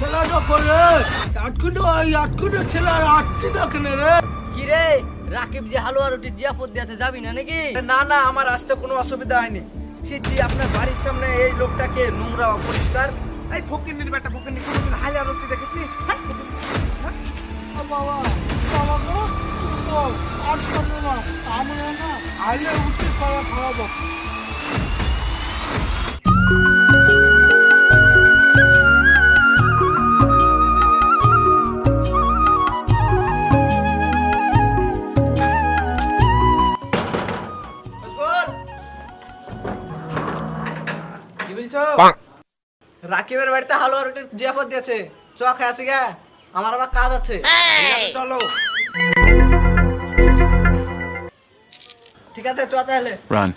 খেলাটা করে? আটকুটো ওই আটকুটো ছেলে আর আটটি না কেন রে? কি রে রাকিব যে হালুয়া রুটি জিয়াপত দিয়েছে যাবি না নাকি? না না আমার আসতে কোনো অসুবিধা হয়নি। ছি ছি আপনার বাড়ির সামনে এই লোকটাকে নোংরা অপরিষ্কার। এই ফকির বেটা ফকির নি কোনোদিন হাইলা রুটি দেখিস নি ও বাবা বাবা গো আটকানো না আমরা না আইলে উঠে করা খাওয়াবো। রাকিবের বাড়িতে হালুয়া রুটির জিয়াফত দিয়েছে। চ খেয়ে আসি গা। আমার আবার কাজ আছে। চলো। ঠিক আছে চ তাহলে। Run.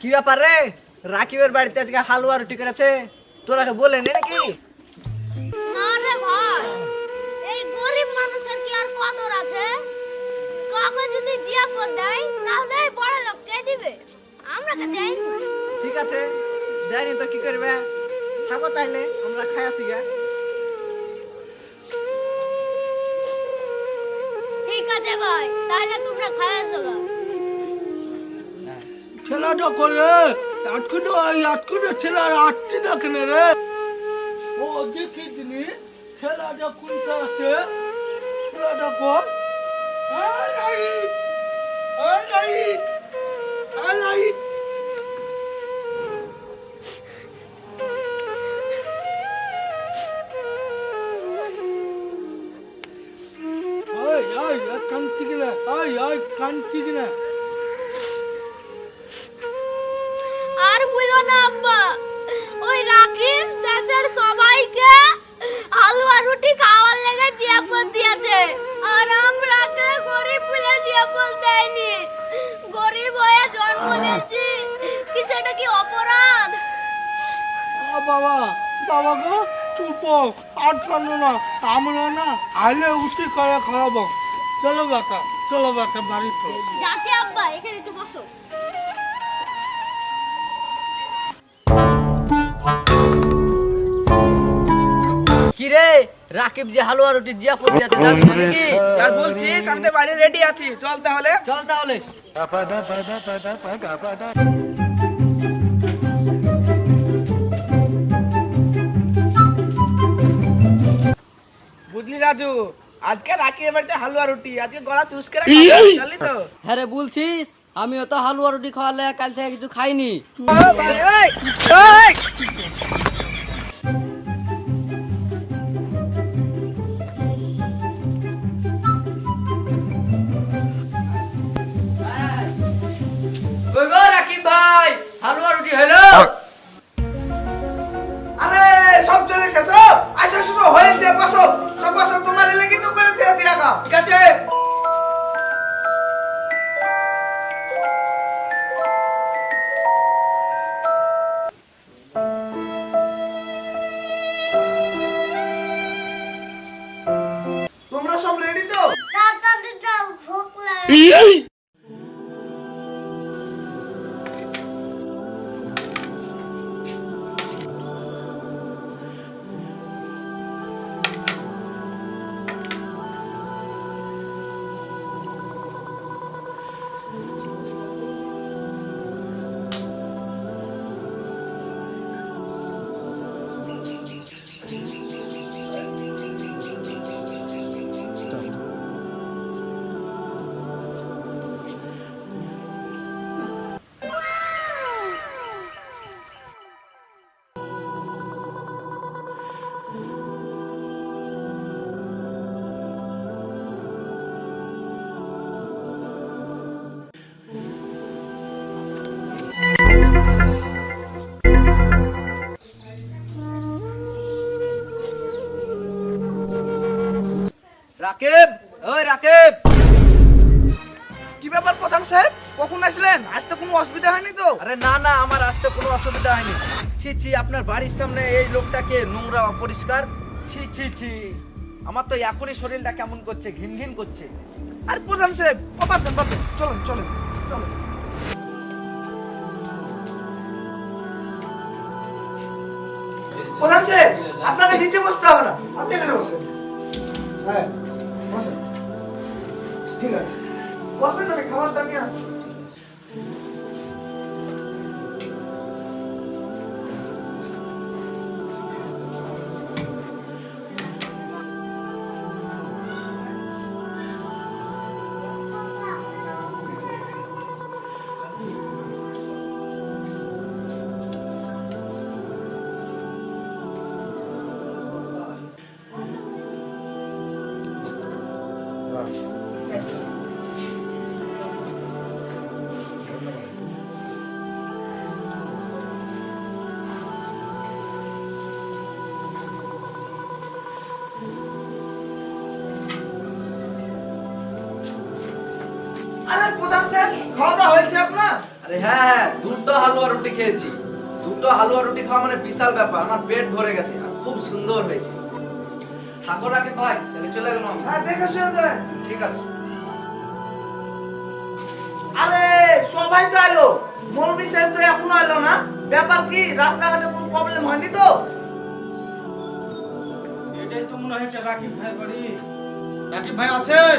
কি ব্যাপার রে? রাকিবের বাড়িতে আজকে হালুয়া রুটি করেছে। তোরাকে বলে নে নাকি? আছে দেয়নি তো কি করবে? থাকো তাইলে আমরা খাই আসি গা। ঠিক আছে ভাই তাহলে তোমরা খাওয়া চলো খেলাটা করে আটকুটো ওই আটকুটো ছেলে আর আটটি না কেন রে? ও দেখি দিনি খেলাটা কোনটা আছে? খেলাটা কর লাইট এই বাবা বাবা গো চুপ আটকানো না আমরা না আইলে উঠি করে খাওয়াবো। চলো বেটা চলো বেটা বাড়ি তো যাচ্ছি আব্বা এখানে একটু বসো। কি রে রাকিব যে হালুয়া রুটি জিয়াপত দিয়েছে যাবি না নাকি? আর বলছিস আমি তো বাড়ি রেডি আছি। চল তাহলে। চল তাহলে। বুঝলি রাজু? আজকে রাকিবের বাড়িতে হালুয়া রুটি আজকে গলা চুষকে রাখি জানলি তো? হ্যাঁ রে বলছিস? আমিও তো হালুয়া রুটি খাওয়ালে কাল থেকে কিছু খাইনি। রাকেব ওই রাকেব। কি ব্যাপার প্রধান সাহেব? কখন আসলেন? আসতে কোনো অসুবিধা হয়নি তো? আরে না না আমার আসতে কোনো অসুবিধা হয়নি। ছি ছি আপনার বাড়ির সামনে এই লোকটাকে নোংরা অপরিষ্কার। ছি ছি ছি। আমার তো এখনই শরীরটা কেমন করছে ঘিন ঘিন করছে। আর প্রধান সাহেব বাদ দেন বাদ দেন চলেন চলেন চলেন। প্রধান সাহেব আপনাকে নিচে বসতে হবে না। আপনি এখানে বসেন। হ্যাঁ। ঠিক আছে। বসেন আমি খাবারটা নিয়ে আসছি। প্রধান সাহেব খাওয়া দাওয়া হয়েছে আপনার? আরে হ্যাঁ হ্যাঁ দুটো হালুয়া রুটি খেয়েছি। দুটো হালুয়া রুটি খাওয়া মানে বিশাল ব্যাপার আমার পেট ভরে গেছে আর খুব সুন্দর হয়েছে। ঠাকুর রাখি ভাই তাহলে চলে গেলাম হ্যাঁ দেখে শুয়ে যায় ঠিক আছে। আরে সবাই তো এলো। সাহেব তো এখনও এলো না। ব্যাপার কি রাস্তাঘাটে কোনো প্রবলেম হয়নি তো? এটাই তো মনে হয়েছে রাকিব ভাই বাড়ি। রাকিব ভাই আছেন?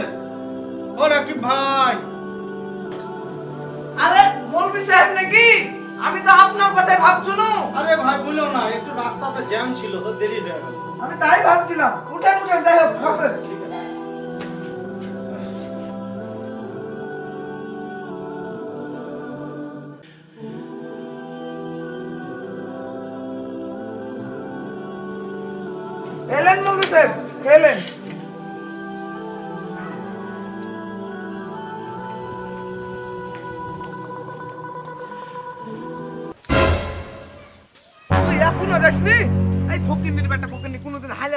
ও রাকিব ভাই। আরে মৌলভী সাহেব নাকি? আমি তো আপনার কথাই ভাবছ না। আরে ভাই বলো না একটু রাস্তাতে জ্যাম ছিল তো দেরি হয়ে গেল। আমি তাই ভাবছিলাম উঠেন উঠেন যাই হোক বসেন। এলেন মৌলভী সাহেব এলেন। এখনও যাসনি এই ফকিন্নির বেটা ফকিন্নি কোনোদিন হাইলে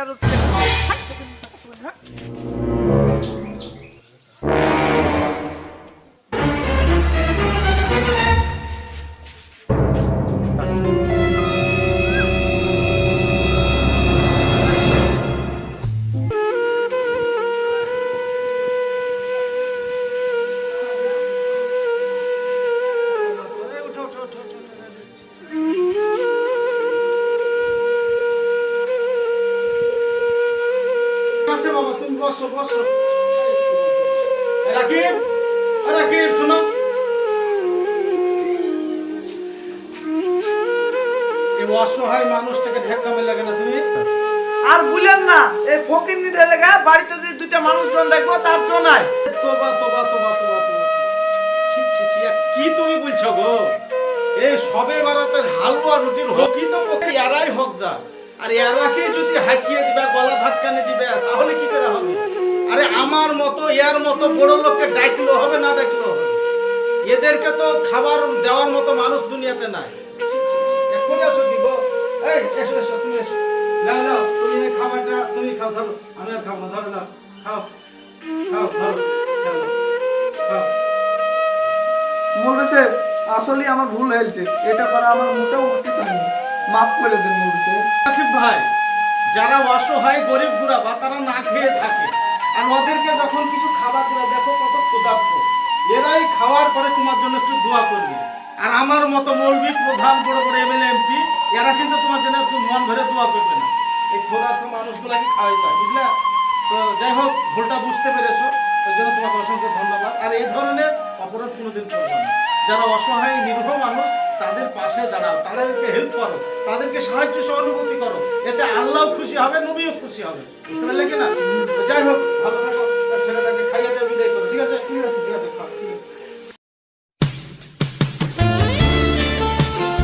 বসো বসো। রাকিব রাকিব শোনো। এই অসহায় মানুষটাকে ঢেকামে লাগে না তুমি? আর বুঝলেন না এই ফকিন্নির এলাকা বাড়িতে যে দুইটা মানুষজন দেখব তার জন্যই তোবা তোবা তোবা তোবা তোবা। ছি ছি ছি কি তুমি বলছো গো? এই সবে বারাতের হালুয়া রুটির হকি তো পকি এরাই হকদার। আর এরাকে যদি হাঁকিয়ে দিবে গলা ধাক্কানে আমার মতো এর মতো বড় লোককে ডাকলো হবে না ডাকলো? হবে এদেরকে তো খাবার দেওয়ার মতো মানুষ দুনিয়াতে নাই। ছি ছি ছি এখন আছো কি এই এসো এসো তুমি এসো। নাও নাও তুমি এই খাবারটা তুমি খাও ধরো। আমি আর খাব ধরো নাও খাও খাও ধরো। খাও, খাও। মৌলভী আসলে আমার ভুল হয়েছে। এটা করা আমার মোটেও উচিত হয়নি। মাফ করে দিন ভাই যারা অসহায় গরিব গুড়াবা তারা না খেয়ে থাকে আর ওদেরকে যখন কিছু খাবার দিলে দেখো কত ক্ষুধার্ত। এরাই খাওয়ার পরে তোমার জন্য একটু দোয়া করবে। আর আমার মতো মৌলবি প্রধান বড় বড় এমএলএ এমপি এরা কিন্তু তোমার জন্য একটু মন ভরে দোয়া করবে না। এই ক্ষুধার্ত মানুষগুলাকে খাওয়াইতে হয়, বুঝলে? তো যাই হোক, ভুলটা বুঝতে পেরেছ ওই জন্য তোমাকে অসংখ্য ধন্যবাদ। আর এই ধরনের অপরাধ কোনোদিন করবে না। যারা অসহায় নির্ভ মানুষ, তাদের পাশে দাঁড়াও, তাদেরকে হেল্প করো, তাদেরকে সাহায্য সহানুভূতি করো। এতে আল্লাহ খুশি হবে, নবীও খুশি হবে। বুঝতে পারলে কি না তো যাই হোক ভালো থাকো। ছেলেটাকে খাইয়ে বিদায় করো ঠিক আছে? ঠিক আছে ঠিক আছে।